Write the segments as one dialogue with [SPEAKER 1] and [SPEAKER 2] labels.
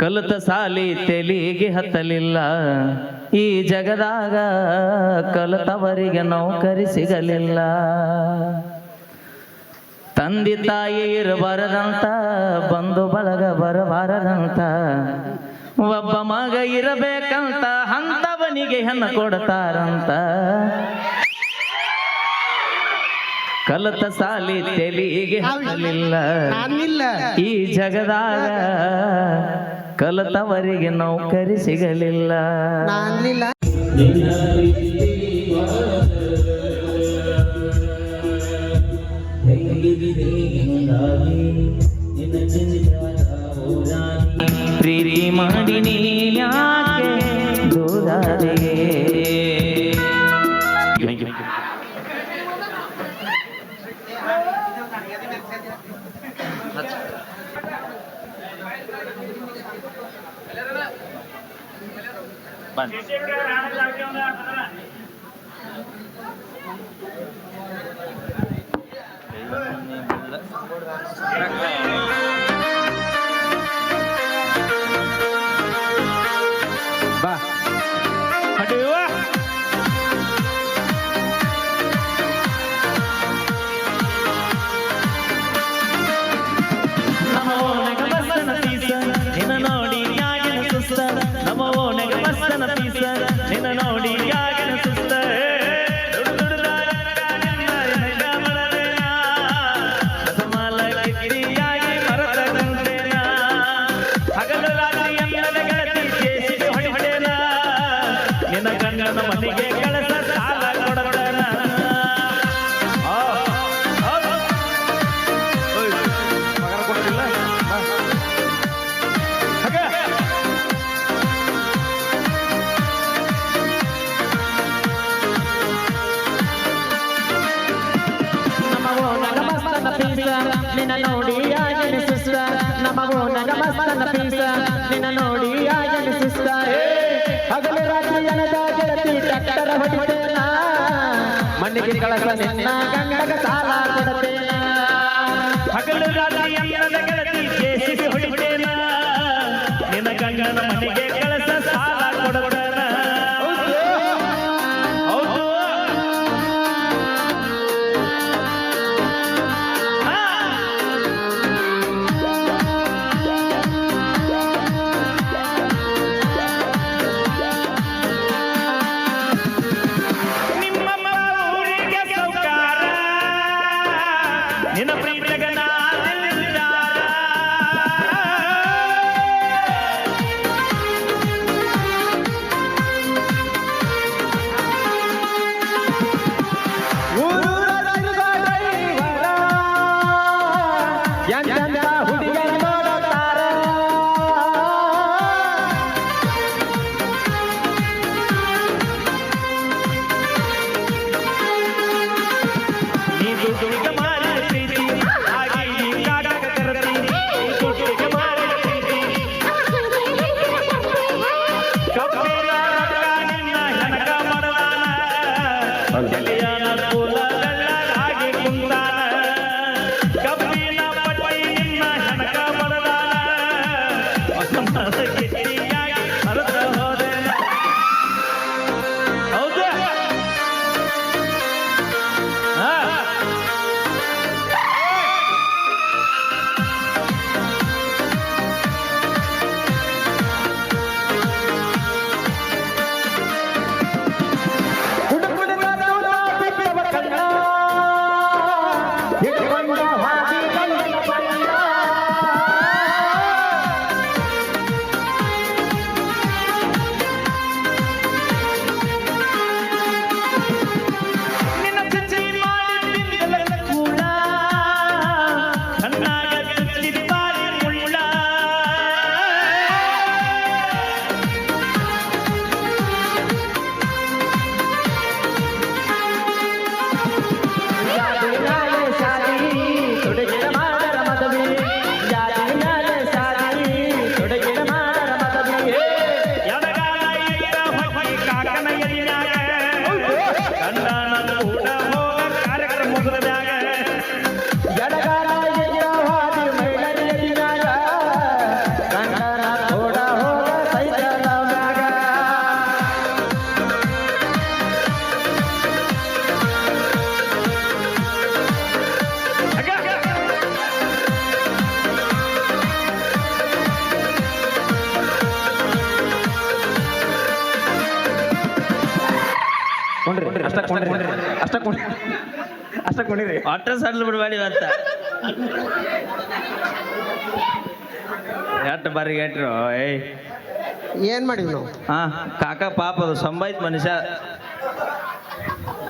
[SPEAKER 1] ಕಲಿತ ಸಾಲಿ ತೆಲಿಗೆ ಹತ್ತಲಿಲ್ಲ. ಈ ಜಗದಾಗ ಕಲಿತವರಿಗೆ ನೌಕರಿ ಸಿಗಲಿಲ್ಲ. ತಂದೆ ತಾಯಿ ಇರಬಾರದಂತ ಬಂಧು ಬಳಗ ಬರಬಾರದಂತ ಒಬ್ಬ ಮಗ ಇರಬೇಕಂತ ಹಂತವನಿಗೆ ಹೆಣ್ಣು ಕೊಡ್ತಾರಂತ. ಕಲತ ಸಾಲಿ ತೆಲಿಗೆ ಹತ್ತಲಿಲ್ಲ. ಈ ಜಗದಾಗ ಕಲಿತವರಿಗೆ ನೌಕರಿ ಸಿಗಲಿಲ್ಲ ಪ್ರೀರಿ ಮಾಡಿ ನೀನ್ಯಾಕೆ
[SPEAKER 2] ಬಾ
[SPEAKER 1] ಪೀಸ ನಿನ್ನ ನೋಡಿ ಆಗಮಿಸುತ್ತಾರೆ ಹಗಲು ರಾತ್ರಿ
[SPEAKER 3] ಜನದ ಗೆಳತಿ ಟಕ್ಕರ ಹೊಡಿತೇನ ಮಣ್ಣಿಗೆ ಕಳಸ ನಿನ್ನ ಗಂಡಗ ಸಾಲ ಕೊಡತೇನ
[SPEAKER 1] ಹಗಲು ರಾತ್ರಿ ಜನದ ಗೆಳತಿ ಜೇಸಿಬಿ ಹೊಡಿತೇನ? ನಿನ್ನ ಗಂಗನ ಮನೆಗೆ
[SPEAKER 3] ಅಷ್ಟ ಕೊಂಡಿರಿ. ಅಷ್ಟ ಕೊಂಡಿ ಅಷ್ಟ ಕೊಂಡಿರಿ.
[SPEAKER 1] ಒಟ್ಟ ಸಡ್ಲು ಬಿಡಬೇಡಿ ಇವತ್ತ. ಎಟ್ಟು ಬಾರಿ ಗೇಟ್ರು ಏಯ್.
[SPEAKER 2] ಏನ್ ಮಾಡಿವಿ ನಾವು?
[SPEAKER 1] ಹಾ ಕಾಕ ಪಾಪ ಅದು ಸಂಬಾಯ್ತು ಮನುಷ್ಯ.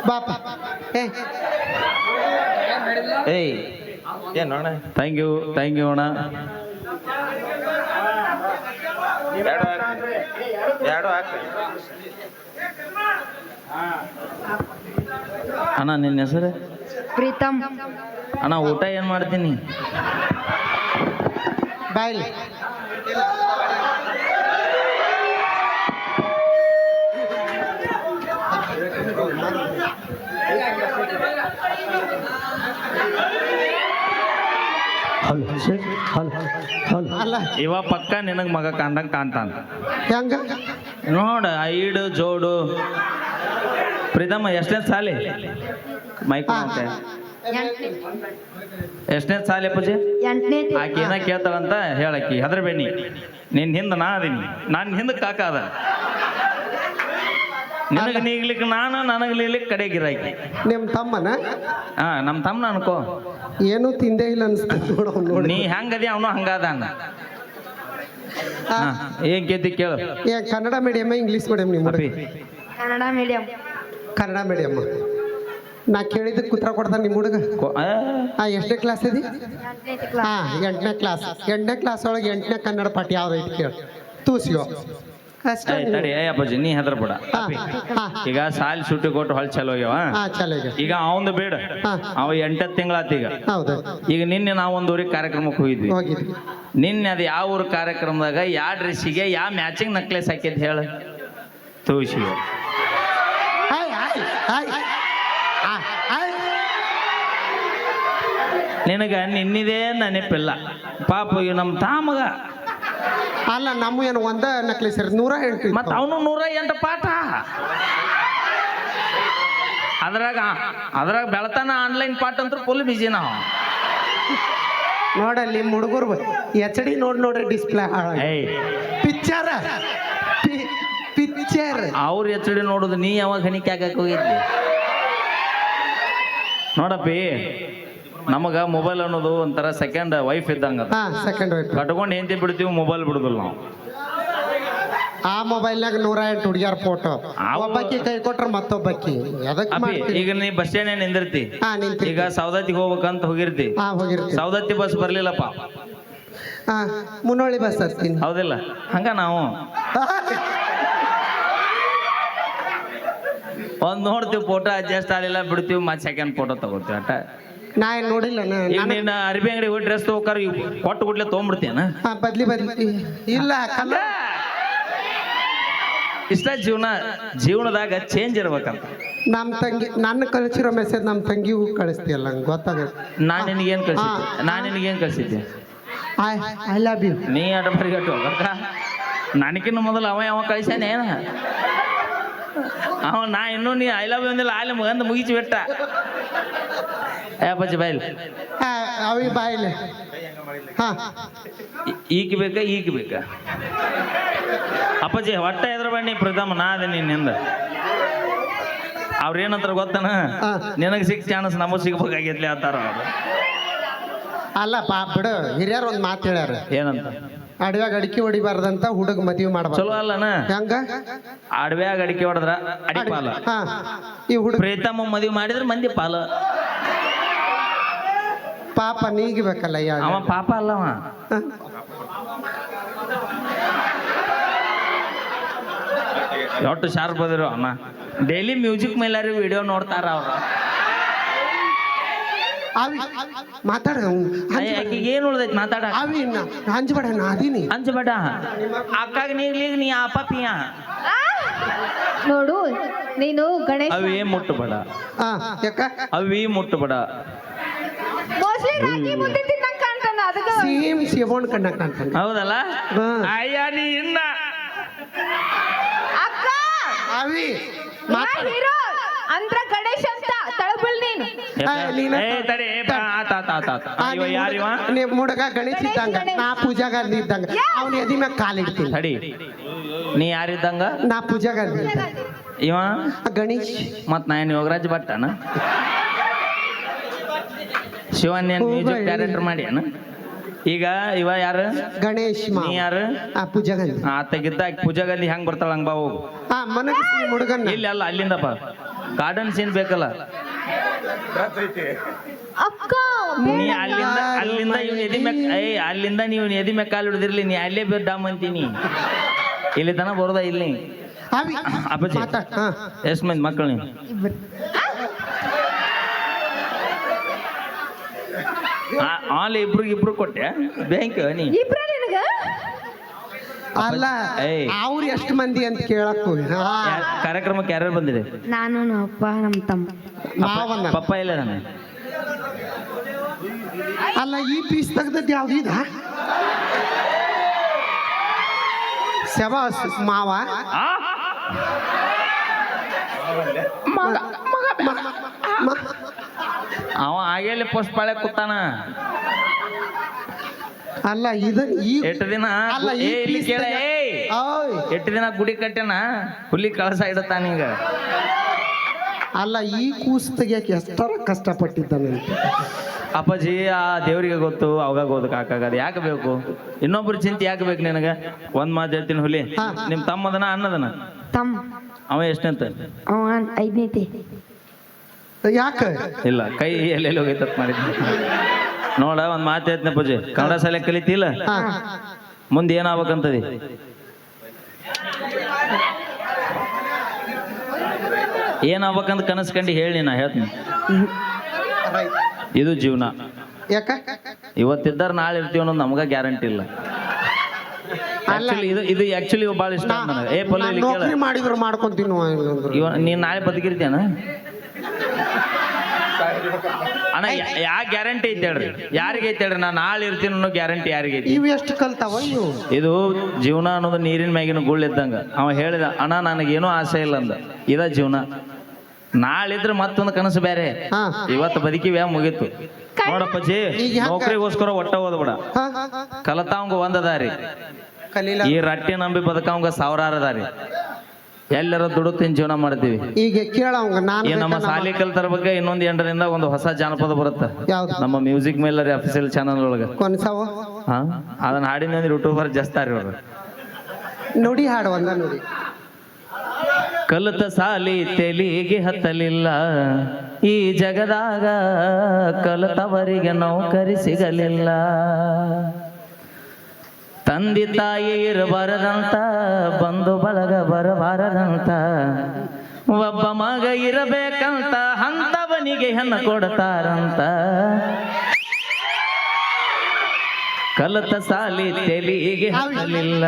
[SPEAKER 2] ಬಾಪ ಏ.
[SPEAKER 1] ಏಯ್. ಏನು ಅಣ್ಣ ಥ್ಯಾಂಕ್ ಯು ಥ್ಯಾಂಕ್ ಯು ಅಣ್ಣ. ಎರಡು ಹಾಕಿ ಅಣ್ಣ ನಿನ್ನ ಹೆಸರು?
[SPEAKER 4] ಪ್ರೀತಮ್.
[SPEAKER 1] ಅಣ್ಣ ಊಟ ಏನು ಮಾಡ್ತೀನಿ?
[SPEAKER 2] ಬಾಯ್ಲಿ. ಅಲ್ಲ.
[SPEAKER 1] ಇವ ಪಕ್ಕ ನಿನಗೆ ಮಗ ಕಾಣ್ದಂಗ್ ಕಾಣ್ತಾನ.
[SPEAKER 2] ಹೆಂಗ?
[SPEAKER 1] ನೋಡ ಐಡು ಜೋಡು. ಪ್ರೀತಮ್ಮ ಎಷ್ಟನೇ ಸಾಲಿ? ಮೈಕ್ ಎಷ್ಟನೇ ಸಾಲಿ ಅಪ್ಪಾಜಿ?
[SPEAKER 4] ಎಂಟನೇ
[SPEAKER 1] ಆಕೆ ಏನ ಕೇಳ್ತಾಳಂತ ಹೇಳಕ್ಕಿ ಹೆದ್ರ ಬೆನ್ನಿ ನಿನ್ ಹಿಂದ ನಾ ಅದೀನಿ ನಾನು ಹಿಂದ ಕಾಕ ಅದ. ನಿನಗೆ ನೀಗ್ಲಿಕ್ಕೆ ನಾನು ನನಗೆ ನೀಗ್ಲಿಕ್ಕೆ ಕಡೆಗಿರಾಕಿ
[SPEAKER 2] ನಿಮ್ ತಮ್ಮನ?
[SPEAKER 1] ಹಾ ನಮ್ಮ ತಮ್ಮನ ಅನ್ಕೋ.
[SPEAKER 2] ಏನೂ ತಿಂದೇ ಇಲ್ಲ ಅನ್ಸ್ತದೆ ನೋಡ
[SPEAKER 1] ನೀ ಹೆಂಗದಿ ಅವನು ಹಂಗಾದ ಏನ್ ಕೇತಿ ಕೇಳು.
[SPEAKER 2] ಏ ಕನ್ನಡ ಮೀಡಿಯಮ್ ಇಂಗ್ಲೀಷ್ ಮೀಡಿಯಂ ನಿಮ್ಮ
[SPEAKER 4] ಕನ್ನಡ ಮೀಡಿಯಂ
[SPEAKER 2] ಕನ್ನಡ ಮೀಡಿಯಮ್ ನಾ ಕೇಳಿದ್ದಕ್ಕೆ ಕುತ್ರ ಕೊಡ್ತಾನೆ ನಿಮ್ಮ ಹುಡುಗ. ಹಾ ಎಷ್ಟನೇ ಕ್ಲಾಸ್ ಇದೆ? ಹಾಂ ಎಂಟನೇ ಕ್ಲಾಸ್ ಎಂಟನೇ ಕ್ಲಾಸ್ ಒಳಗೆ ಎಂಟನೇ ಕನ್ನಡ ಪಾಠ ಯಾವ್ದೈತಿ ಕೇಳಿ. ತೂಸಿಯೋ.
[SPEAKER 1] ತಡಿ ಅಪ್ಪಾಜಿ ನೀ ಹೆದ್ರ
[SPEAKER 2] ಬಿಡ.
[SPEAKER 1] ಈಗ ಸಾಲಿ ಸುಟ್ಟಿ ಕೊಟ್ಟು ಹೊಳ್ ಚಲೋ
[SPEAKER 2] ಆಗ್ಯಾವ. ಈಗ
[SPEAKER 1] ಅವಂದು ಬೇಡ.
[SPEAKER 2] ಹಾ.
[SPEAKER 1] ಅವ ಎಂಟತ್ತು ತಿಂಗಳಾತ ಈಗ.
[SPEAKER 2] ಹೌದು.
[SPEAKER 1] ಈಗ ನಿನ್ನೆ ನಾವು ಒಂದು ಊರಿಗೆ ಕಾರ್ಯಕ್ರಮಕ್ಕೆ ಹೋಗಿದ್ವಿ. ನಿನ್ನೆ ಅದು ಯಾವ ಊರ ಕಾರ್ಯಕ್ರಮದಾಗ ಯಾವ ಡ್ರೆಸ್ಸಿಗೆ ಯಾವ ಮ್ಯಾಚಿಂಗ್ ನಕ್ಲೆಸ್ ಹಾಕಿದ್ ಹೇಳ. ತೂಸಿಗೆ ನಿನಗ ನಿನ್ನಿದೇ ನೆನಪಿಲ್ಲ. ಪಾಪ ಇವ್ ನಮ್ಮ ತಾಮಗ
[SPEAKER 2] ಅಲ್ಲ ನಮ್ಮ ಏನು ಒಂದ ನಕ್ಲಿ ಸರ್ ನೂರ ಎಂಟು
[SPEAKER 1] ಮತ್ತ. ಅವನು ನೂರ ಎಂಟು ಪಾಠ. ಅದ್ರಾಗ ಅದ್ರಾಗ ಬೆಳತನ ಆನ್ಲೈನ್ ಪಾಠ ಅಂತ ಫುಲ್ ಬಿಜಿ ನಾವು.
[SPEAKER 2] ನೋಡಲ್ಲಿ ಹುಡುಗರು ಎಚ್ ಡಿ ನೋಡಿ ನೋಡ್ರಿ ಡಿಸ್ಪ್ಲೇ ಪಿಕ್ಚರ್ ಪಿಕ್ಚರ್
[SPEAKER 1] ಅವ್ರ ಎಚ್ ಡಿ ನೋಡುದು ನೀ ಯಾವಾಗ ಹಣಿಕೆ ಹಾಕಕ್ ಹೋಗಿದ್ದಿ? ನೋಡಪ್ಪಿ ನಮಗ ಮೊಬೈಲ್ ಅನ್ನೋದು ಒಂಥರ ಸೆಕೆಂಡ್ ವೈಫ್ ಇದ್ದಂಗ
[SPEAKER 2] ಹಾ ಸೆಕೆಂಡ್ ವೈಫ್
[SPEAKER 1] ಕಟ್ಕೊಂಡು ಹೆಂಡತಿ ಬಿಡ್ತೀವಿ ಮೊಬೈಲ್ ಬಿಡುದಿಲ್ಲ ನಾವು.
[SPEAKER 2] ಆ ಮೊಬೈಲ್ನಾಗ ನೂರ ಎಂಟು ಹುಡುಗಿಯರ ಫೋಟೋ
[SPEAKER 1] ಆ
[SPEAKER 2] ಒಬ್ಬಕ್ಕಿ ಕೈ ಕೊಟ್ರ ಮತ್ತೊಬ್ಬಕ್ಕಿ. ಎದಕ್
[SPEAKER 1] ಅಪ್ಪಿ
[SPEAKER 2] ಮಾಡ್ತೀವಿ
[SPEAKER 1] ಈಗ ನೀ ಬಸ್ ಸ್ಟ್ಯಾಂಡ್ ನಿಂದಿರ್ತಿ?
[SPEAKER 2] ಹಾ ನಿಂತಿ
[SPEAKER 1] ಈಗ ಸೌದತ್ತಿಗೆ ಹೋಗ್ಬೇಕಂತ ಹೋಗಿರ್ತಿ.
[SPEAKER 2] ಹಾ ಹೋಗಿರ್ತೀವಿ.
[SPEAKER 1] ಸೌದತ್ತಿ ಬಸ್ ಬರ್ಲಿಲ್ಲಪ್ಪ.
[SPEAKER 2] ಹಾ ಮುನ್ನೋಳಿ ಬಸ್ ಹತ್ತೀನಿ
[SPEAKER 1] ಹೌದಿಲ್ಲ. ಹಂಗ ನಾವು. ಒಂದ್ ನೋಡ್ತೀವಿ ಫೋಟೋ ಅಡ್ಜಸ್ಟ್ ಆಗಲಿಲ್ಲ ಬಿಡ್ತೀವಿ ಮತ್ತೆ ಸೆಕೆಂಡ್ ಫೋಟೋ ತಗೋತೀವಿ ಅಟ
[SPEAKER 2] ನಾ ಏನ್ ನೋಡಿಲ್ಲ ನಾ-
[SPEAKER 1] ಈಗ
[SPEAKER 2] ನಾನು-
[SPEAKER 1] ನೀನು ಅರ್ಬಿ ಅಂಗಡಿ ಹೋಗಿ ಡ್ರೆಸ್ ತಗೋಕಾರ ಕೊಟ್ಟು ಗುಡ್ಲೆ ತೊಗೊಂಡ್ಬಿಡ್ತೀಯನ
[SPEAKER 2] ಹಾ ಬದ್ಲಿ ಬದ್ಲಿ. ಇಲ್ಲ ಕಲರ್
[SPEAKER 1] ಇಷ್ಟ ಜೀವನ ಜೀವನದಾಗ ಚೇಂಜ್ ಇರ್ಬೇಕಂತ.
[SPEAKER 2] ನಮ್ ತಂಗಿ ನನ್ನ ಕಳಿಸಿರೋ ಮೆಸೇಜ್ ನಮ್ ತಂಗಿಗೂ ಕಳಿಸ್ತೀಯಲ್ಲ ನಂಗೆ ಗೊತ್ತಾಗುತ್ತೆ
[SPEAKER 1] ನಾನ್ ನಿನಗೇನ್ ಕಳ್ಸಿದ್ದೆ? ನಾನ್ ನಿನಗೇನ್ ಕಳ್ಸಿದ್ದೆ?
[SPEAKER 2] ಐ ಐ ಲವ್ ಯು
[SPEAKER 1] ನೀ ಅಟ ಬರಿಗಟ್ಟು ಹೋಗಕ್ಕ ನನಗಿನ್ನ ಮೊದಲು ಅವ ಯಾವ ಕಳಿಸ್ಯಾನ ಏನ? ಅವ ನಾ ಇನ್ನೂ ನೀ ಐ ಲವ್ ಅಂದಿಲ್ಲ ಆಲೆ ಮಗಂದ ಮುಗಿಸಿ ಬಿಟ್ಟ. ಬಜ್ಜಿ ಬಾಯ್ಲಿ
[SPEAKER 2] ಅವಿ ಬಾಯಿಲೆ ಹಾ
[SPEAKER 1] ಈಗ್ ಬೇಕಾ ಈಗ ಬೇಕಾ? ಅಪ್ಪಾಜಿ ಹೊಟ್ಟ ಎದ್ರ ಬನ್ನಿ ಪ್ರಥಮ ನಾ ಅದೇ ನಿನ್ನಿಂದ ಅವ್ರ ಏನಂತಾರ ಗೊತ್ತನ. ನಿನಗೆ ಸಿಕ್ ಚಾನ್ಸ್ ನಮಗ್ ಸಿಗ್ಬೇಕಾಗಿತ್ಲಿ ಅಂತಾರ ಅವ್ರು.
[SPEAKER 2] ಅಲ್ಲ ಪಾಪ ಬಿಡು ಹಿರಿಯರು ಒಂದು ಮಾತು ಹೇಳ್ಯಾರ.
[SPEAKER 1] ಏನಂತ?
[SPEAKER 2] ಅಡವ್ಯಾಗ ಅಡಿಕೆ ಹೊಡಿಬಾರ್ದಂತ ಹುಡುಗ ಮದುವೆ ಮಾಡ್ಬಾರ್ದು.
[SPEAKER 1] ಚಲೋ ಅಲ್ಲನ
[SPEAKER 2] ಹೆಂಗ?
[SPEAKER 1] ಅಡವ್ಯಾಗ ಅಡಿಕೆ ಹೊಡೆದ್ರ ಅಡಿ ಪಾಲ.
[SPEAKER 2] ಹಾ ಈ ಹುಡುಗ
[SPEAKER 1] ಪ್ರೀತಮ್ಮ ಮದುವೆ ಮಾಡಿದ್ರ ಮಂದಿ ಪಾಲ.
[SPEAKER 2] ಪಾಪ ನೀಗಿಬೇಕಲ್ಲ ಯಾವ
[SPEAKER 1] ಅವ ಪಾಪ ಅಲ್ಲವ ಒಟ್ಟು ಶಾರ್ಪ್ ಅದಿರೋ ಅಮ್ಮ ಡೈಲಿ ಮ್ಯೂಸಿಕ್ ಮೇಲಾರಿ ವಿಡಿಯೋ ನೋಡ್ತಾರ ಅವ್ರು.
[SPEAKER 2] ಅವಿ ಮಾತಾಡ
[SPEAKER 1] ಏನ್ ಉಳ್ದೈತಿ ಮಾತಾಡ?
[SPEAKER 2] ಅವಿ ಹಂಚ್ಬೇಡ ನಾ ಅದೀನಿ.
[SPEAKER 1] ಅಂಜಬೇಡ ಅಕ್ಕಾಗ ನೀಗ್ಲಿಗ್ ನೀ
[SPEAKER 4] ನೋಡು ನೀನು ಗಣೇಶ.
[SPEAKER 1] ಅವೇ ಮುಟ್ಟಬೇಡ
[SPEAKER 2] ಹಾ ಯಾಕ?
[SPEAKER 1] ಅವೇ ಮುಟ್ಟಬೇಡ
[SPEAKER 4] ಮೋಸ್ಟ್ಲಿ ರಾಗಿ ಮುದ್ದೆ ತಿನ್ನಂಗ್ ಕಾಣ್ತಾನ ಅದಕ್ಕೆ
[SPEAKER 2] ಸೇಮ್ ಶಿವಣ್ಣ ಕಣ್ಣ ಕಾಣ್ತಾನೆ.
[SPEAKER 1] ಹೌದಲ್ಲ? ಅಯ್ಯ ನೀ ಇನ್ನ.
[SPEAKER 4] ಅಕ್ಕ!
[SPEAKER 2] ಅವಿ
[SPEAKER 4] ಹೀರೋ ಅಂದ್ರ ಗಣೇಶ ಅಂತ ತಳಬುಳ್
[SPEAKER 2] ಹುಡುಗ ಗಣೇಶ್ ಇದ್ದಂಗ ನಾ ಪೂಜಾಗಾರ್ದಿ ಇದ್ದಂಗ. ಅವ್ನ ಎದಿ ಮ್ಯಾಗ ಕಾಲಿಡ್ತೀನಿ.
[SPEAKER 1] ತಡಿ. ನೀ ಯಾರಿದ್ದಂಗ?
[SPEAKER 2] ನಾ ಪೂಜಾಗಾರ್ದಿ.
[SPEAKER 1] ಇವ?
[SPEAKER 2] ಗಣೇಶ್.
[SPEAKER 1] ಮತ್ ನಾನು ಯೋಗರಾಜ್ ಭಟ್ಟನ ಶಿವನ್ ಏನ್ ಮ್ಯೂಸಿಕ್ ಡೈರೆಕ್ಟರ್ ಮಾಡ್ಯಾನ? ಈಗ ಇವ ಯಾರು?
[SPEAKER 2] ಗಣೇಶ್
[SPEAKER 1] ನೀ ಯಾರು?
[SPEAKER 2] ಆ ಪೂಜಾ ಆ
[SPEAKER 1] ಆತಗಿದ್ದ ಪೂಜಾ ಗಲ್ಲಿ ಹೆಂಗ್ ಬರ್ತಾಳ ಹಂಗ ಬಾ ಹೋಗು.
[SPEAKER 2] ಆ ಮನಗಿಸ್ ನಿಮ್ ಹುಡುಗನ್ನ
[SPEAKER 1] ಇಲ್ಲಿ ಅಲ್ಲ ಅಲ್ಲಿಂದಪ್ಪ ಗಾರ್ಡನ್ ಸೀನ್ ಬೇಕಲ್ಲ.
[SPEAKER 4] ಅಕ್ಕ
[SPEAKER 1] ನೀ ಅಲ್ಲಿಂದ ಅಲ್ಲಿಂದ ಇವ್ನ ಎದಿ ಮ್ಯಾಕ್ ಏಯ್ ಅಲ್ಲಿಂದ ನೀವು ಎದಿ ಮ್ಯಾಕ್ ಕಾಲು ಹಿಡಿದಿರ್ಲಿ ನೀ ಅಲ್ಲೇ ಬೇರೆ ಡಾಮ್ ಅಂತೀನಿ. ಇಲ್ಲಿ ತನ ಬರೋದ ಇಲ್ಲಿ?
[SPEAKER 2] ಅವಿ
[SPEAKER 1] ಅಪ್ಪಾಜಿ.
[SPEAKER 2] ಮಾತಾಡ್ ಹಾ.
[SPEAKER 1] ಎಷ್ಟು ಮಂದಿ ಮಕ್ಕಳು ನೀವು? ಆಲ್ ಇಬ್ರಿಗೆ ಇಬ್ರು ಕೊಟ್ಟೆ ಬ್ಯಾಂಕ್ ನೀ?
[SPEAKER 4] ಇಬ್ರ
[SPEAKER 2] ಅಲ್ಲ
[SPEAKER 1] ಏಯ್.
[SPEAKER 2] ಅವ್ರು ಎಷ್ಟು ಮಂದಿ ಅಂತ ಕೇಳಕ್ ಹೋಗಿ
[SPEAKER 1] ಕಾರ್ಯಕ್ರಮಕ್ಕೆ ಯಾರ್ಯಾರು ಬಂದಿರಿ?
[SPEAKER 4] ನಾನು ನಮ್ಮ ಅಪ್ಪ ನಮ್ಮ ತಮ್ಮ.
[SPEAKER 1] ಪಪ್ಪ ಇಲ್ಲ ನಾನು
[SPEAKER 2] ಅಲ್ಲ ಈ ಪೀಸ್ ತೆಗ್ದದ್ದು ಯಾವ್ದು ಇದ ಶಬಾಸ್ ಮಾವ.
[SPEAKER 1] ಆ?
[SPEAKER 2] ಮ-
[SPEAKER 1] ಅವ ಆಗೇಲಿ ಪೋಸ್ಟ್ ಪಾಳೆ ಕೂತಾನ.
[SPEAKER 2] ಅಲ್ಲ ಇದು ಈ
[SPEAKER 1] ಎಷ್ಟು ದಿನ
[SPEAKER 2] ಅಲ್ಲ ಈ
[SPEAKER 1] ಏ, ಇಲ್ಲಿ
[SPEAKER 2] piece
[SPEAKER 1] ಕೇಳ
[SPEAKER 2] ತೆಗ್ದ-
[SPEAKER 1] ಏಯ್!
[SPEAKER 2] ಓಯ್!
[SPEAKER 1] ಎಷ್ಟು ದಿನ ಗುಡಿ ಕಟ್ಟೆನ? ಹುಲಿ ಕಳಸ ಇಡತಾನೀಗ
[SPEAKER 2] ಅಲ್ಲ ಈ ಕೂಸು ತೆಗಿಯಕ್ಕೆ ಎಷ್ಟರ ಕಷ್ಟಪಟ್ಟಿದ್ದಾನಂತೆ
[SPEAKER 1] ಅಪ್ಪಾಜಿ ಆ ದೇವ್ರಿಗೆ ಗೊತ್ತು ಅವಾಗ ಓದಕ್ಕಾಗದು ಯಾಕೆ ಬೇಕು? ಇನ್ನೊಬ್ರ ಚಿಂತೆ ಯಾಕೆ ಬೇಕು ನಿನಗ? ಒಂದ್ ಮಾತು ಹೇಳ್ತೀನಿ ಹುಲಿ.
[SPEAKER 2] ಹಾ.
[SPEAKER 1] ನಿಮ್ ತಮ್ಮದನ ಅನ್ನದನ?
[SPEAKER 4] ತಮ್ಮ.
[SPEAKER 1] ಅವ ಎಷ್ಟಂತ?
[SPEAKER 4] ಅವ ಐದನೇತಿ.
[SPEAKER 2] ಯಾಕ?
[SPEAKER 1] ಇಲ್ಲ ಕೈ ಎಲ್ಲೆಲ್ಲಿ ಹೋಗೈತತ್ ಮಾಡಿದ್ನಿ. ನೋಡ ಒಂದ್ ಮಾತು ಹೇಳ್ತೀನಿ ಪೂಜೆ. ಕನ್ನಡ ಶಾಲೆ ಕಲಿತಿಲ್ಲ? ಮುಂದೆ ಏನಾಗ್ಬೇಕಂತದಿ? ಏನಾಗ್ಬೇಕಂತ ಕನಸ್ಕಂಡು ಹೇಳಿ ನಾ ಹೇಳ್ತೀನಿ. ಇದು ಜೀವನ.
[SPEAKER 2] ಯಾಕ?
[SPEAKER 1] ಇವತ್ತಿದ್ದಾರ ನಾಳೆ ಇರ್ತೀವಿ ಅನ್ನೋದು ನಮ್ಗ ಗ್ಯಾರಂಟಿ ಇಲ್ಲ. ಬಹಳ ಇದು ಇದು ಆಕ್ಚುಲಿ ಭಾಳ ಇಷ್ಟ ಏ ಪಲ್ಲು
[SPEAKER 2] ಮಾಡಿದ್ರು ಮಾಡ್ಕೊಂತೀನಿ
[SPEAKER 1] ನೀನ್ ನಾಳೆ ಬದುಕಿರ್ತೇನ ಅಣ್ಣ ಯಾ ಗ್ಯಾರಂಟಿ ಐತೆ ಹೇಳ್ರಿ? ಯಾರಿಗೆ ಐತೆ ಹೇಳ್ರಿ? ನಾ ನಾಳೆ ಇರ್ತೀನಿ ಅನ್ನೋ ಗ್ಯಾರಂಟಿ ಯಾರಿಗೆ ಐತಿ?
[SPEAKER 2] ಇವು ಎಷ್ಟು ಕಲ್ತಾವ ಇವು?
[SPEAKER 1] ಇದು ಜೀವನ ಅನ್ನೋದು ನೀರಿನ ಮ್ಯಾಗಿನ ಗುಳ್ಳಿದ್ದಂಗ ಅವ ಹೇಳಿದ ಅಣ್ಣ ನನಗೇನು ಆಸೆ ಇಲ್ಲ ಅಂದ. ಇದ ಜೀವನ. ನಾಳಿದ್ರೆ ಮತ್ತೊಂದು ಕನಸು ಬೇರೆ.
[SPEAKER 2] ಹಾ.
[SPEAKER 1] ಇವತ್ತು ಬದುಕಿವ್ಯಾ ಮುಗೀತು. ನೋಡಪ್ಪಜ್ಜಿ
[SPEAKER 2] ಈಗ ಹೆಂಗ?
[SPEAKER 1] ನೌಕರಿಗೋಸ್ಕರ ಒಟ್ಟ ಓದ್ಬೇಡ.
[SPEAKER 2] ಹಾ.
[SPEAKER 1] ಕಲತಾವಂಗ ಒಂದದಾರಿ
[SPEAKER 2] ಕಲೀಲ.
[SPEAKER 1] ಈ ರಟ್ಟಿ ನಂಬಿ ಬದುಕವಂಗ ಸಾವಿರಾರು ಅದಾರಿ ಎಲ್ಲರ ದುಡುತ್ತಿನ ಜೀವನ ಮಾಡ್ತೀವಿ.
[SPEAKER 2] ಈಗ ನಾನು
[SPEAKER 1] ನಮ್ಮ ಸಾಲಿ ಕಲ್ತರ ಬಗ್ಗೆ ಇನ್ನೊಂದ್ ಎಂಟರಿಂದ ಒಂದು ಹೊಸ ಜಾನಪದ ಬರುತ್ತೆ.
[SPEAKER 2] ಯಾವ್ದು?
[SPEAKER 1] ನಮ್ಮ ಮ್ಯೂಸಿಕ್ ಮೇಲರಿ ಅಫಿಷಿಯಲ್ ಚಾನಲ್ ಒಳಗ.
[SPEAKER 2] ಕೊನ್ಸಾವ?
[SPEAKER 1] ಹಾ? ಅದನ್ನ ಹಾಡಿನ ಯೂಟ್ಯೂಬರ್ ಜಸ್ತಾರಿ ಅವ್ರು.
[SPEAKER 2] ನುಡಿ ಹಾಡು ಒಂದ ನುಡಿ.
[SPEAKER 1] ಕಲಿತ ಸಾಲಿ ತೆಲಿಗೆ ಹತ್ತಲಿಲ್ಲ. ಈ ಜಗದಾಗ ಕಲಿತವರಿಗೆ ನೌಕರಿ ಸಿಗಲಿಲ್ಲ. ತಂದೆ ತಾಯಿ ಇರಬಾರದಂತ ಬಂಧು ಬಳಗ ಬರಬಾರದಂತ ಒಬ್ಬ ಮಗ ಇರಬೇಕಂತ ಹಂತವನಿಗೆ ಹೆಣ್ಣು ಕೊಡ್ತಾರಂತ. ಕಲತ ಸಾಲಿ ತೆಲಿಗೆ
[SPEAKER 2] ಹಾಕಲಿಲ್ಲ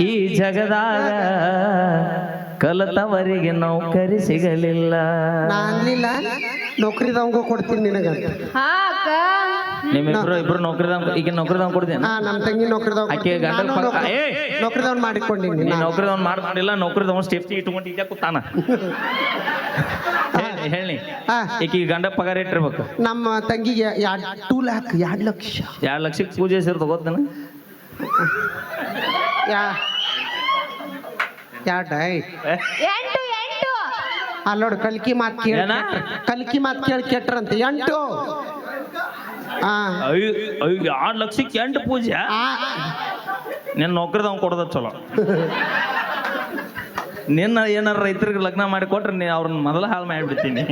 [SPEAKER 1] ಈ ಜಗದಾಗ ಕಲತವರಿಗೆ ನೌಕರಿ ಸಿಗಲಿಲ್ಲ.
[SPEAKER 2] ನೌಕರಿ ನೌಕರಿದವಂಗೂ ಕೊಡ್ತೀನಿ ನಿನಗ
[SPEAKER 4] ಹಾ ಅಕ್ಕ
[SPEAKER 1] ನಿಮ್ಮಿಬ್ರು ಇಬ್ರು ನೌಕರಿದವ್ ಈಗ ನೌಕರಿದವ್ ಕೊಡ್ತೀನಿ.
[SPEAKER 2] ಹಾ ನಮ್ಮ ತಂಗಿ ನೌಕರಿದವ
[SPEAKER 1] ಆಕೆ ಗಂಡ ಪಕ್ಕ ಏ
[SPEAKER 2] ನೌಕರಿದವನ್ ಮಾಡಿಕೊಂಡಿನಿ
[SPEAKER 1] ನೀ ನೌಕರಿದವ್ ಮಾಡ್ಕೊಂಡಿಲ್ಲ ನೌಕರಿದವ್ ಸ್ಟೆಪ್ಸಿ ಇಟ್ಕೊಂಡು ಈಗ ಕೂತಾನ ಹೇಳಿ ಈಕಿ ಗಂಡ ಪಗಾರ ಇಟ್ಟಿರ್ಬೇಕು
[SPEAKER 2] ನಮ್ಮ ತಂಗಿಗೆ ಎರಡ್ ಟೂ ಲ್ಯಾಕ್ ಎರಡು ಲಕ್ಷ.
[SPEAKER 1] ಎರಡು ಲಕ್ಷಕ್ಕೆ ಪೂಜೆ ಸೇರಿ ತಗೋತಾನೆ
[SPEAKER 2] ಯಾ
[SPEAKER 4] ಎಂಟು ಎಂಟು.
[SPEAKER 2] ಅಲ್ಲೋಡು ಕಲ್ಕಿ ಮಾತು ಕೇಳ ಕಲ್ಕಿ ಮಾತು ಕೇಳಿ ಕೆಟ್ರಂತೆ. ಎಂಟು. ಆ.
[SPEAKER 1] ಎರಡು ಲಕ್ಷಕ್ಕೆ ಎಂಟು ಪೂಜೆ?
[SPEAKER 2] ಆ.
[SPEAKER 1] ನಿನ್ನ ನೌಕರಿದವ್ ಕೊಡೋದ ಚಲೋ. ನಿನ್ನ ಏನಾರ ರೈತರಿಗೆ ಲಗ್ನ ಮಾಡಿ ಕೊಟ್ರೆ ನೀ ಅವ್ರನ್ನ ಮೊದಲ ಹಾಳು ಮಾಡಿಬಿಡ್ತೀನಿ.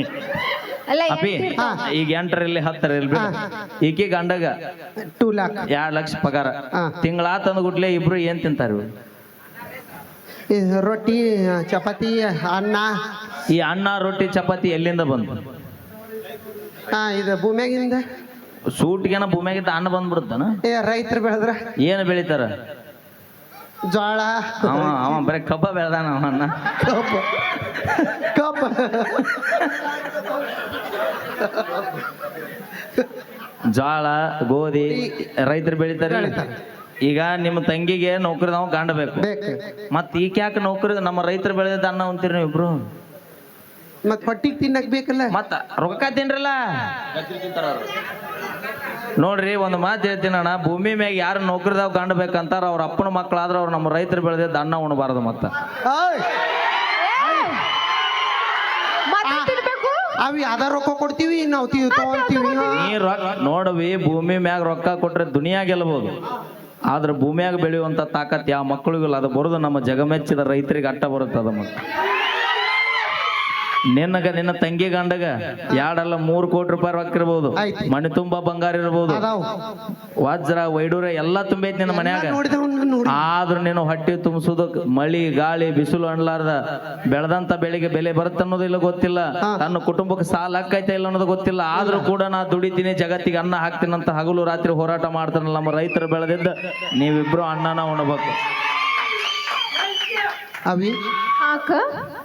[SPEAKER 4] ಅಲ್ಲ ಇರ್ತಾವ.
[SPEAKER 1] ಈಗ ಎಂಟರಲ್ಲಿ ಹತ್ತರಲ್ಲಿ ಬಿಡು. ಈಕೆ ಗಂಡಗ
[SPEAKER 2] ಟೂ ಲ್ಯಾಕ್
[SPEAKER 1] ಎರಡ್ ಲಕ್ಷ ಪಗಾರ.
[SPEAKER 2] ಹಾ.
[SPEAKER 1] ತಿಂಗಳ ತಂದು ಗುಡ್ಲೆ ಇಬ್ರು ಏನ್ ತಿಂತಾರ ಇವ್ರು?
[SPEAKER 2] ರೊಟ್ಟಿ ಚಪಾತಿ ಅನ್ನ.
[SPEAKER 1] ಈ ಅನ್ನ ರೊಟ್ಟಿ ಚಪಾತಿ ಎಲ್ಲಿಂದ ಬಂತು
[SPEAKER 2] ಹಾ ಇದು ಭೂಮ್ಯಾಗಿಂದ.
[SPEAKER 1] ಸೂಟ್ಗೆನ ಭೂಮಿಯಾಗಿದ್ದ ಅನ್ನ ಬಂದ್ಬಿಡುತ್ತಾನ
[SPEAKER 2] ಏ ರೈತರು ಬೆಳೆದ್ರ?
[SPEAKER 1] ಏನು ಬೆಳಿತಾರ?
[SPEAKER 2] ಜೋಳ
[SPEAKER 1] ಅವ ಅವ ಬರೀ ಕಬ್ಬ ಬೆಳ್ದಾನ ಅವನ್ನ.
[SPEAKER 2] ಕಬ್ಬ. ಕಬ್ಬ.
[SPEAKER 1] ಜೋಳ ಗೋಧಿ ರೈತರು ಬೆಳಿತಾರ. ಈಗ ನಿಮ್ಮ ತಂಗಿಗೆ ನೌಕರಿ ನಾವು ಕಾಣಬೇಕು
[SPEAKER 2] ಬೇಕು.
[SPEAKER 1] ಮತ್ ಈಕೆ ಯಾಕೆ ನೌಕರಿ ನಮ್ಮ ರೈತರು ಬೆಳೆದ ಅನ್ನ ಅಂತೀರಿ ನೀವು ಇಬ್ರು
[SPEAKER 2] ಮತ್ ಹೊಟ್ಟಿಗೆ ತಿನ್ನಕ್ ಬೇಕಲ್ಲ?
[SPEAKER 1] ಮತ್ತ ರೊಕ್ಕ ತಿನ್ರಲ್ಲ? ನೋಡ್ರಿ ಒಂದು ಮಾತು ಹೇಳ್ತೀನಿ ಅಣ್ಣ. ಭೂಮಿ ಮ್ಯಾಗ ಯಾರು ನೌಕರಿದಾಗ ಕಾಣ್ಬೇಕಂತಾರ ಬೇಕಂತಾರ ಅವ್ರ ಅಪ್ಪನ ಮಕ್ಕಳಾದ್ರೆ ಅವ್ರು ನಮ್ಮ ರೈತರು ಬೆಳೆದ ಅನ್ನ ಉಣಬಾರ್ದು ಮತ್ತ.
[SPEAKER 2] ಅವಿ ಅದ ರೊಕ್ಕ ಕೊಡ್ತೀವಿ ನಾವು ತಗೊಂತೀವಿ
[SPEAKER 1] ನೀ ರೊಕ್ಕ ನೋಡವಿ ಭೂಮಿ ಮ್ಯಾಗ ರೊಕ್ಕ ಕೊಟ್ರೆ ದುನಿಯಾ ಗೆಲ್ಬೋದು. ಆದ್ರೆ ಭೂಮಿಯಾಗ ಬೆಳೆಯುವಂತ ತಾಕತ್ ಯಾವ ಮಕ್ಕಳಿಗೂ ಅದು ಬರೋದು ನಮ್ಮ ಜಗಮೆಚ್ಚಿದ ರೈತರಿಗೆ ಅಟ್ಟ ಬರುತ್ತೆ ಅದು ಮತ್ತೆ. ನಿನ್ನಗ ನಿನ್ನ ತಂಗಿ ಗಂಡಗ ಯಾಡಲ್ಲ ಮೂರು ಕೋಟಿ ರೂಪಾಯಿ ರೊಕ್ಕ ಇರ್ಬೋದು. ಮನೆ ತುಂಬಾ ಬಂಗಾರ ಇರ್ಬೋದು. ವಜ್ರ ವೈಡೂರ ಎಲ್ಲಾ ತುಂಬೈತಿ ನಿನ್ನ ಮನ್ಯಾಗ. ಆದ್ರೂ ನೀನು ಹೊಟ್ಟೆ ತುಂಬಿಸೋದು ಮಳಿ ಗಾಳಿ ಬಿಸಿಲು ಅನ್ಲಾರ್ದ ಬೆಳೆದಂತ ಬೆಳೆಗೆ ಬೆಲೆ ಬರುತ್ತೆ ಅನ್ನೋದಿಲ್ಲ ಗೊತ್ತಿಲ್ಲ. ತನ್ನ ಕುಟುಂಬಕ್ಕೆ ಸಾಲ ಹಾಕೈತೆ ಇಲ್ಲ ಅನ್ನೋದು ಗೊತ್ತಿಲ್ಲ. ಆದ್ರೂ ಕೂಡ ನಾ ದುಡಿತೀನಿ ಜಗತ್ತಿಗೆ ಅನ್ನ ಹಾಕ್ತೀನಂತ ಅಂತ ಹಗಲು ರಾತ್ರಿ ಹೋರಾಟ ಮಾಡ್ತಾನಲ್ಲ ನಮ್ಮ ರೈತರು ಬೆಳೆದಿದ್ದ. ನೀವಿಬ್ರು ಅನ್ನನ ಉಣ್ಬೇಕು.
[SPEAKER 2] ಅವಿ
[SPEAKER 4] ಅಕ್ಕ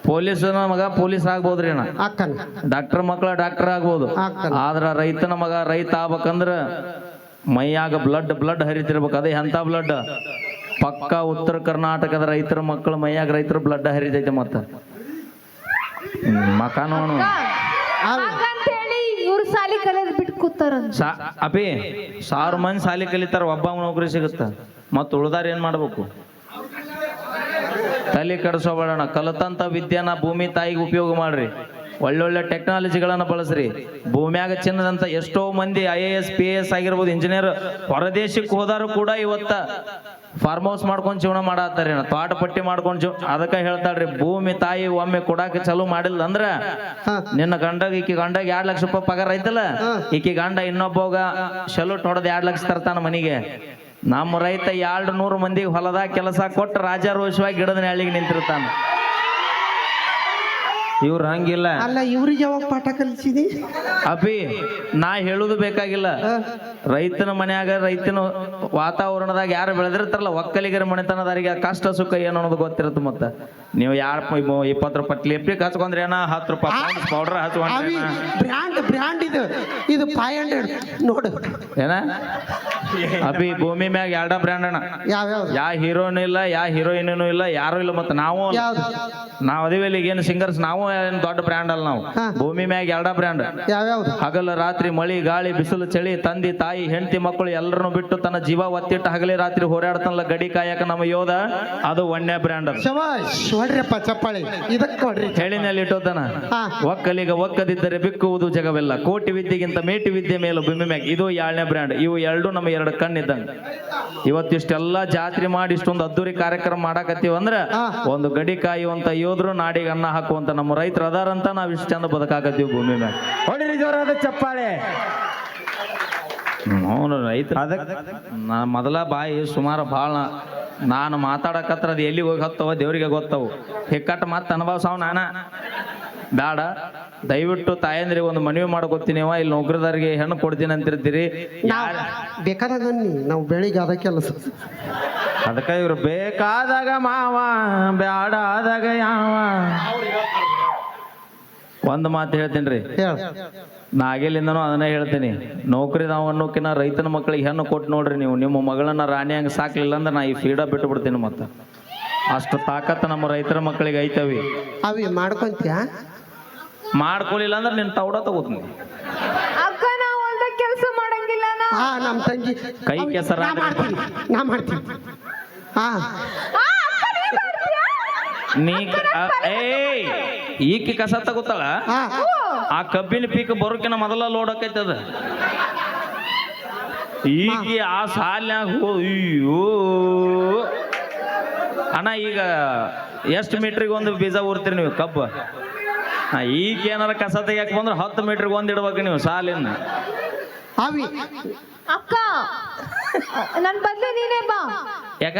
[SPEAKER 1] ಪೊಲೀಸನ ಮಗ ಪೊಲೀಸ್ ಆಗ್ಬೋದ್ರಿ ಅಣ್ಣ.
[SPEAKER 2] ಅಕ್ಕನ
[SPEAKER 1] ಡಾಕ್ಟರ್ ಮಕ್ಕಳ ಡಾಕ್ಟರ್ ಆಗ್ಬೋದು.
[SPEAKER 2] ಆಗ್ತಾನೆ.
[SPEAKER 1] ಆದ್ರ ರೈತನ ಮಗ ರೈತ ಆಗ್ಬೇಕಂದ್ರ ಮೈಯಾಗ ಬ್ಲಡ್ ಬ್ಲಡ್ ಹರಿತಿರ್ಬೇಕು. ಅದೇ ಎಂತ ಬ್ಲಡ್ ಪಕ್ಕ ಉತ್ತರ ಕರ್ನಾಟಕದ ರೈತರ ಮಕ್ಕಳ ಮೈಯಾಗ ರೈತರ ಬ್ಲಡ್ ಹರಿತೈತೆ ಮತ್ತ. ಹ್ಮ್, ಮಕ ನೋಡು.
[SPEAKER 4] ಹಂಗಂತ ಹೇಳಿ ಇವ್ರು ಸಾಲಿ ಕಲಿಯೋದ್ ಬಿಟ್ಟು ಕೂತಾರ
[SPEAKER 1] ಸಾ ಅಪಿ ಸಾವಿರ ಮಂದಿ ಸಾಲಿ ಕಲಿತಾರ ಒಬ್ಬ ನೌಕರಿ ಸಿಗುತ್ತ? ಮತ್ತ ಉಳ್ದಾರ ಏನ್ ಮಾಡ್ಬೇಕು? ತಲೆ ಕೆಡಿಸೋಬೇಡೋಣ ಕಲಿತಂಥ ವಿದ್ಯಾನ ಭೂಮಿ ತಾಯಿಗೆ ಉಪಯೋಗ ಮಾಡ್ರಿ. ಒಳ್ಳೊಳ್ಳೆ ಟೆಕ್ನಾಲಜಿಗಳನ್ನು ಬಳಸ್ರಿ. ಭೂಮ್ಯಾಗ ಚಿನ್ನದಂತ ಎಷ್ಟೋ ಮಂದಿ I A S P S ಆಗಿರ್ಬೋದು ಇಂಜಿನಿಯರ್ ಹೊರದೇಶಕ್ಕೆ ಹೋದಾರು ಕೂಡ ಇವತ್ತ ಫಾರ್ಮ್ ಹೌಸ್ ಮಾಡ್ಕೊಂಡು ಜೀವನ ಮಾಡತ್ತಾರೆ ತೋಟ ಪಟ್ಟಿ ಮಾಡ್ಕೊಂಡು ಅದಕ್ಕೆ ಅದಕ್ಕ ಹೇಳ್ತಾಳ್ರಿ ಭೂಮಿ ತಾಯಿ ಒಮ್ಮೆ ಕೊಡಾಕ ಚಾಲು ಮಾಡಿಲ್ಲ ಅಂದ್ರ ನಿನ್ನ ಗಂಡಗ ಈಕಿ ಗಂಡಗ ಎರಡ್ ಲಕ್ಷ ರೂಪಾಯಿ ಪಗಾರ ಐತಲ್ಲ? ಈಕಿ ಗಂಡ ಇನ್ನೊಬ್ಬಗ ಶಲೂಟ್ ಹೊಡೆದ್ ಎರಡ್ ಲಕ್ಷ ತರ್ತಾನ ಮನಿಗೆ. ನಮ್ಮ ರೈತ ಎರಡು ನೂರು ಮಂದಿಗೆ ಹೊಲದಾಗ ಕೆಲಸ ಕೊಟ್ಟು ರಾಜಾರೋಷವಾಗಿ ಗಿಡದ ನೆಳಿಗೆ ನಿಂತಿರ್ತಾನ. ಇವ್ರು ಹಂಗಿಲ್ಲ.
[SPEAKER 2] ಅಲ್ಲ ಇವ್ರಿಗೆ ಯಾವಾಗ ಪಾಠ ಕಲಿಸಿದಿ?
[SPEAKER 1] ಅಭಿ ನಾ ಹೇಳುದು ಬೇಕಾಗಿಲ್ಲ. ರೈತನ ಮನ್ಯಾಗ ರೈತನ ವಾತಾವರಣದಾಗ ಯಾರು ಬೆಳೆದಿರ್ತಾರಲ್ಲ ಒಕ್ಕಲಿಗರ ಮನೆತನದಾರಿಗೆ ಕಷ್ಟ ಸುಖ ಏನು ಅನ್ನೋದು ಗೊತ್ತಿರುತ್ತೆ ಮತ್ತ. ನೀವು ಯಾರು ಇಪ್ಪತ್ತು ರೂಪಾಯಿ ಲಿಪ್ಟಿಕ್ ಹಚ್ಕೊಂಡ್ರೆ ಏನ? ಹತ್ತು ರೂಪಾಯಿ ಪೌಡರ್ ಹಚ್ಕೊಂಡ್ರಿ
[SPEAKER 2] ಬ್ರ್ಯಾಂಡ್ ಬ್ರ್ಯಾಂಡ್ ಇದು. ಇದು ಫೈವ್ ಹಂಡ್ರೆಡ್ ನೋಡು.
[SPEAKER 1] ಏನ? ಅಭಿ ಭೂಮಿ ಮ್ಯಾಗ ಎರಡ ಬ್ರ್ಯಾಂಡ್ ಅಣ್ಣ.
[SPEAKER 2] ಯಾವ
[SPEAKER 1] ಯಾ ಹೀರೋನ್ ಇಲ್ಲ ಯಾ ಹೀರೋಯಿನೂ ಇಲ್ಲ ಯಾರು ಇಲ್ಲ ಮತ್ತೆ ನಾವು ನಾವು
[SPEAKER 2] ಅದೇ
[SPEAKER 1] ನಾವ್ ಅದಿವಿ ಇಲ್ಲಿ ಏನು ಸಿಂಗರ್ಸ್ ನಾವು ಏನ್ ದೊಡ್ಡ ಬ್ರ್ಯಾಂಡ್ ಅಲ್ಲ ನಾವು.
[SPEAKER 2] ಹಾ.
[SPEAKER 1] ಭೂಮಿ ಮ್ಯಾಗ ಎರಡ ಬ್ರ್ಯಾಂಡ್
[SPEAKER 2] ಯಾವ್ಯಾವ್ದು?
[SPEAKER 1] ಹಗಲು ರಾತ್ರಿ ಮಳಿ ಗಾಳಿ ಬಿಸಿಲು ಚಳಿ ತಂದಿ ತಾಯಿ ಹೆಂಡತಿ ಮಕ್ಕಳು ಎಲ್ಲರನ್ನು ಬಿಟ್ಟು ತನ್ನ ಜೀವ ಒತ್ತಿಟ್ಟು ಹಗಲಿ ರಾತ್ರಿ ಹೋರಾಡ್ತಾನಲ್ಲ ಗಡಿ ಕಾಯಕ ನಮ್ಮ ಯೋಧ? ಅದು ಒಣ್ಣೆ ಬ್ರ್ಯಾಂಡ್ ಅದು.
[SPEAKER 2] ಶಬಾಷ್ ಹೊಡ್ರಪ್ಪ ಚಪ್ಪಾಳಿ. ಇದಕ್ಕೆ ಕೊಡ್ರಿ
[SPEAKER 1] ಹೇಳಿನಲ್ಲಿ ಇಟ್ಟೋತನ
[SPEAKER 2] ಹಾ.
[SPEAKER 1] ಒಕ್ಕಲಿಗ ಒಕ್ಕದಿದ್ದರೆ ಬಿಕ್ಕುವುದು ಜಗವೆಲ್ಲ. ಕೋಟಿ ವಿದ್ಯೆಗಿಂತ ಮೇಟಿ ವಿದ್ಯೆ ಮೇಲೂ ಭೂಮಿ ಮ್ಯಾಗ. ಇದು ಏಳನೇ ಬ್ರ್ಯಾಂಡ್ ಇವು ಎರಡು ನಮ್ಮ ಎರಡು ಕಣ್ಣಿದ್ದಂಗೆ. ಇವತ್ತಿಷ್ಟೆಲ್ಲ ಜಾತ್ರೆ ಮಾಡಿ ಇಷ್ಟೊಂದು ಅದ್ದೂರಿ ಕಾರ್ಯಕ್ರಮ ಮಾಡಾಕತ್ತೀವಿ ಅಂದ್ರ
[SPEAKER 2] ಹಾ. ಒಂದು
[SPEAKER 1] ಒಂದು ಗಡಿ ಕಾಯುವಂತ ಯೋಧರು ನಾಡಿಗೆ ಅನ್ನ ಹಾಕುವಂತ ನಮ್ಮ ರೈತರು ಅದಾರಂತ ನಾವು ಇಷ್ಟು ಚಂದ ಬದುಕಾಕತ್ತೀವಿ ಭೂಮಿ ಮ್ಯಾಗ.
[SPEAKER 3] ಹೊಡಿರಿ ಜೋರಾದ ಚಪ್ಪಾಳೆ.
[SPEAKER 1] ಅವನು ರೈತ ನಾ ಮೊದಲ ಬಾಯಿ ಸುಮಾರು ಭಾಳ ನಾನು ಮಾತಾಡಕತ್ರ ಅದು ಎಲ್ಲಿ ಹೋಗಿ ಹತ್ತವ ದೇವರಿಗೆ ಗೊತ್ತವು. ಹಿಕ್ಕಟ್ಟು ಮತ್ತೆ ಅನುಭವಿಸವ್ ನಾನ. ಬೇಡ ದಯವಿಟ್ಟು ತಾಯಂದ್ರಿಗೆ ಒಂದು ಮನವಿ ಮಾಡ್ಕೊತೀನಿವ ಇಲ್ಲಿ ನೌಕರದಾರಿಗೆ ಹೆಣ್ಣು ಕೊಡ್ತೀನಿ ಅಂತಿರ್ತೀರಿ.
[SPEAKER 2] ನಾವ್ ಬೇಕಾದಾಗ ನಾವು ಬೆಳಿಗ್ಗೆ ಅದ ಕೆಲಸ.
[SPEAKER 1] ಅದಕ್ಕೆ ಇವ್ರು ಬೇಕಾದಾಗ ಮಾವ ಬ್ಯಾಡ ಆದಾಗ ಯಾವ. ಒಂದು ಮಾತು ಹೇಳ್ತೀನಿ ರೀ.
[SPEAKER 2] ಅದನ್ನ
[SPEAKER 1] ನಾಗೆಲಿಂದನೂ ಅದನ್ನೇ ಹೇಳ್ತೀನಿ. ನೌಕರಿ ನಾವು ಅನ್ನೋಕಿನ ರೈತನ ಮಕ್ಕಳಿಗೆ ಹೆಣ್ಣು ಕೊಟ್ಟು ನೋಡ್ರಿ ನೀವು. ನಿಮ್ಮ ಮಗಳನ್ನ ರಾಣಿ ಹಂಗೆ ಸಾಕ್ಲಿಲ್ಲ ಅಂದ್ರೆ ನಾ ಈ ಫೀಡ ಬಿಟ್ಟು ಬಿಡ್ತೀನಿ ಮತ್ತೆ. ಅಷ್ಟು ತಾಕತ್ತು ನಮ್ಮ ರೈತರ ಮಕ್ಕಳಿಗೆ ಐತವಿ.
[SPEAKER 2] ಅವಿ ಮಾಡ್ಕೊಂತೀಯ?
[SPEAKER 1] ಮಾಡ್ಕೊಳಿಲ್ಲ ಅಂದ್ರೆ ನಿನ್ನ ತೌಡ ತಗೋತೀನಿ.
[SPEAKER 4] ಅಕ್ಕ ನಾ ಹೊಲ್ದಾಗ ಕೆಲಸ ಮಾಡಂಗಿಲ್ಲ ನಾ
[SPEAKER 2] ಹಾ ನಮ್ಮ ತಂಗಿ.
[SPEAKER 1] ಕೈ ಕೆಸರ
[SPEAKER 2] ನಾ ಮಾಡ್ತೀನಿ ನಾ ಮಾಡ್ತೀನಿ. ಹಾ
[SPEAKER 4] ಆ, ಅಕ್ಕ ನೀ ಮಾಡ್ತೀಯಾ?
[SPEAKER 1] ನೀ ಏಯ್ ಈಕಿ ಕಸ ತಗೋತಾಳ ಆ ಕಬ್ಬಿನ ಪೀಕ್ ಬರೋಕಿನ ಮೊದಲ ಲೋಡ್ ಆಕೈತೆ ಅದ ಈಕಿ ಆ ಸಾಲ್ನಾಗ ಹೋ ಅಯ್ಯೋ. ಅಣ್ಣ ಈಗ ಎಷ್ಟು ಮೀಟ್ರಿಗೆ ಒಂದು ಬೀಜ ಊರ್ತೀರಿ ನೀವು ಕಬ್ಬು? ಈಗ ಏನಾರ ಕಸ ತೆಗಿಯಕ್ ಬಂದ್ರೆ ಹತ್ತು ಮೀಟ್ರಿಗೆ ಒಂದು ಇಡ್ಬೇಕು ನೀವು ಸಾಲಿನ
[SPEAKER 2] ಅವಿ
[SPEAKER 4] ಅಕ್ಕ ನನ್ ಬದ್ಲು ನೀನೇ ಬಾ.
[SPEAKER 1] ಯಾಕ?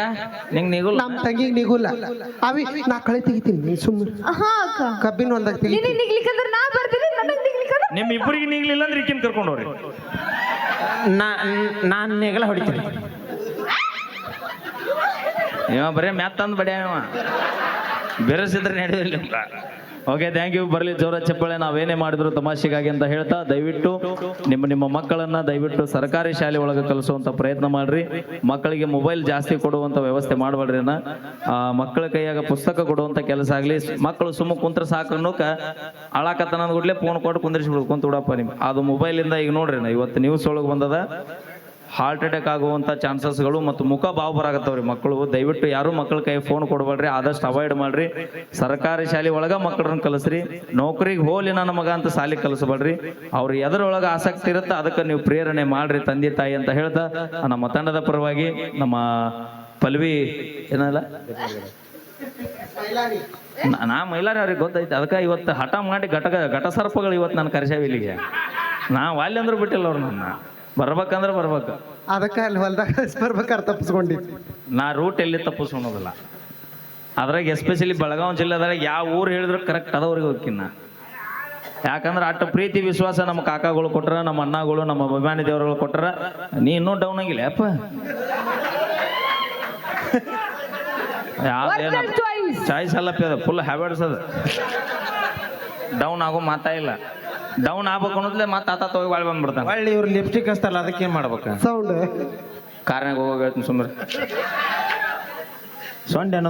[SPEAKER 1] ನಿಂಗ್ ನಿಗುಲ್
[SPEAKER 2] ನಮ್ ತಂಗಿಗೆ ನಿಗುಲ್ಲ. ಅವಿ ನಾ ಕಳೆ ತೆಗಿತೀನಿ ಸುಮ್ಮನೆ
[SPEAKER 4] ಹಾ ಅಕ್ಕ.
[SPEAKER 2] ಕಬ್ಬಿನ ಒಂದಾಗ ತೆಗಿ
[SPEAKER 4] ನೀನೇ ನಿಗ್ಲಿಕ್ಕಂದ್ರೆ ನಾ ಬರ್ತೀನಿ ನನಗ್ ನಿಗ್ಲಿಕ್ಕಂದ್ರೆ
[SPEAKER 1] ನಿಮ್ಮ ಇಬ್ಬರಿಗೆ ನಿಗ್ಲಿಲ್ಲ ಅಂದ್ರೆ ಈಕಿನ ಕರ್ಕೊಂಡು ಹೋಗ್ರಿ
[SPEAKER 3] ನಾ ನಾನು ನೆಗಲ ಹೊಡಿತೀನಿ.
[SPEAKER 1] ಇವ ಬರೇ ಮ್ಯಾತ್ ತಂದು ಬಡಿಯ ಇವ. ಬೆರೆಸಿದ್ರೆ ನಡೆಯೋದಿಲ್ಲ ಓಕೆ ಥ್ಯಾಂಕ್ ಯು ಬರಲಿ, ಜೋರ ಚಪ್ಪಾಳೆ, ನಾವೇನೇ ಮಾಡಿದ್ರು ತಮಾಷೆಗಾಗಿ ಅಂತ ಹೇಳ್ತಾ ದಯವಿಟ್ಟು ನಿಮ್ಮ ನಿಮ್ಮ ಮಕ್ಕಳನ್ನ ದಯವಿಟ್ಟು ಸರ್ಕಾರಿ ಶಾಲೆ ಒಳಗೆ ಕಲಿಸುವಂತ ಪ್ರಯತ್ನ ಮಾಡ್ರಿ. ಮಕ್ಕಳಿಗೆ ಮೊಬೈಲ್ ಜಾಸ್ತಿ ಕೊಡುವಂತ ವ್ಯವಸ್ಥೆ ಮಾಡಬೇಡ್ರಿ ಮಕ್ಕಳ ಕೈಯಾಗ ಪುಸ್ತಕ ಕೊಡುವಂತ ಕೆಲಸ ಆಗ್ಲಿ. ಮಕ್ಕಳು ಸುಮ್ಮ ಕುಂತ್ರ ಸಾಕು ಅನ್ನೋಕ ಅಳಾಕತ್ತನ ಕೂಡಲೇ ಫೋನ್ ಕೊಟ್ಟು ಕುಂದಿರಿಸ್ಬಿಡು ಕುಂತ ಬಿಡಪ್ಪ ನಿಮ್ ಅದು ಮೊಬೈಲಿಂದ ಈಗ ನೋಡ್ರಿ ನಾ ಇವತ್ತು ನ್ಯೂಸ್ ಒಳಗೆ ಬಂದದ. ಹಾರ್ಟ್ ಅಟ್ಯಾಕ್ ಆಗುವಂಥ ಚಾನ್ಸಸ್ಗಳು ಮತ್ತು ಮುಖ ಭಾವ ಬರಾಕತ್ತವ್ರಿ ಮಕ್ಕಳು, ದಯವಿಟ್ಟು ಯಾರು ಮಕ್ಕಳ ಕೈ ಫೋನ್ ಕೊಡಬೇಡ್ರಿ, ಆದಷ್ಟು ಅವಾಯ್ಡ್ ಮಾಡ್ರಿ. ಸರ್ಕಾರಿ ಶಾಲೆ ಒಳಗೆ ಮಕ್ಕಳನ್ನು ಕಲಿಸ್ರಿ. ನೌಕರಿಗೆ ಹೋಲಿ ನನ್ನ ಮಗ ಅಂತ ಸಾಲಿ ಕಲಿಸ್ಬೇಡ್ರಿ. ಅವ್ರು ಎದರೊಳಗೆ ಆಸಕ್ತಿ ಇರುತ್ತೆ, ಅದಕ್ಕೆ ನೀವು ಪ್ರೇರಣೆ ಮಾಡ್ರಿ ತಂದೆ, ತಾಯಿ ಅಂತ ಹೇಳ್ತಾ, ನಮ್ಮ ತಂಡದ ಪರವಾಗಿ ನಮ್ಮ ಪಲ್ವಿ ಏನಲ್ಲ? ನಾ- ಮೈಲಾರಿ ಅವ್ರಿಗೆ ಗೊತ್ತೈತೆ ಅದಕ್ಕೆ ಇವತ್ತು ಹಠ ಮಾಡಿ ಘಟಕ ಘಟ ಸರ್ಪಗಳು ಇವತ್ತು ನಾನು ಕರೆಸಾವ ಇಲ್ಲಿಗೆ. ನಾ ವಾಲ್ಯ ಅಂದ್ರೂ ಬಿಟ್ಟಿಲ್ಲ ಅವ್ರು ನನ್ನ. ಬರ್ಬೇಕಂದ್ರೆ ಬರ್ಬೇಕು.
[SPEAKER 2] ಅದಕ್ಕೆ ಅಲ್ಲಿ ಹೊಲ್ದಾಗ ಬರ್ಬೇಕಾದ್ರೆ ತಪ್ಪಿಸ್ಕೊಂಡಿದ್ವಿ.
[SPEAKER 1] ನಾ ರೂಟ್ ಎಲ್ಲಿ ತಪ್ಪಿಸ್ಕೊಳೋದಿಲ್ಲ. ಅದ್ರಾಗ ಎಸ್ಪೆಷಲಿ ಬೆಳಗಾವಿ ಜಿಲ್ಲೆದಾಗ ಯಾವ ಊರು ಹೇಳಿದ್ರು ಕರೆಕ್ಟ್ ಅದವ್ರಿಗೆ ಹೋಗ್ಕಿನ್ನ ನಾ. ಯಾಕಂದ್ರೆ ಅಷ್ಟು ಪ್ರೀತಿ ವಿಶ್ವಾಸ ನಮ್ಮ ಕಾಕಾಗಳು ಕೊಟ್ರ ನಮ್ಮ ಅಣ್ಣಗಳು ನಮ್ಮ ಅಭಿಮಾನಿ ದೇವರುಗಳು ಕೊಟ್ರ ನೀ ಇನ್ನೂ ಡೌನ್ ಆಗಿಲ್ಲ ಅಪ್ಪ. ಚಾಯ್ಸ್ ಅಲ್ಲಪ್ಪ ಅದು ಫುಲ್ ಹ್ಯಾಬಿಟ್ಸ್ ಅದು. ಡೌನ್ ಆಗೋ ಮಾತಾ ಇಲ್ಲ. ಡೌನ್ ಆಗ್ಬೇಕು ಅನ್ನೋದ್ಲೆ ಮತ್ತೆ ಆತ ಹೋಗಿ ಬಾಳ್ ಬಂದ್ಬಿಡ್ತಾನೆ.
[SPEAKER 5] ಒಳ್ಳೆ ಇವ್ರು ಲಿಪ್ಸ್ಟಿಕ್ ಹಚ್ತಾರಲ್ಲ ಅದಕ್ಕೆ ಏನ್ ಮಾಡ್ಬೇಕು?
[SPEAKER 2] ಸೌಂಡ್
[SPEAKER 1] ಕಾರ್ನಾಗ ಹೋಗಿ ಸುಮ್ಮನೆ.
[SPEAKER 5] ಸೊಂಡೆ ಅನ್ನೋದು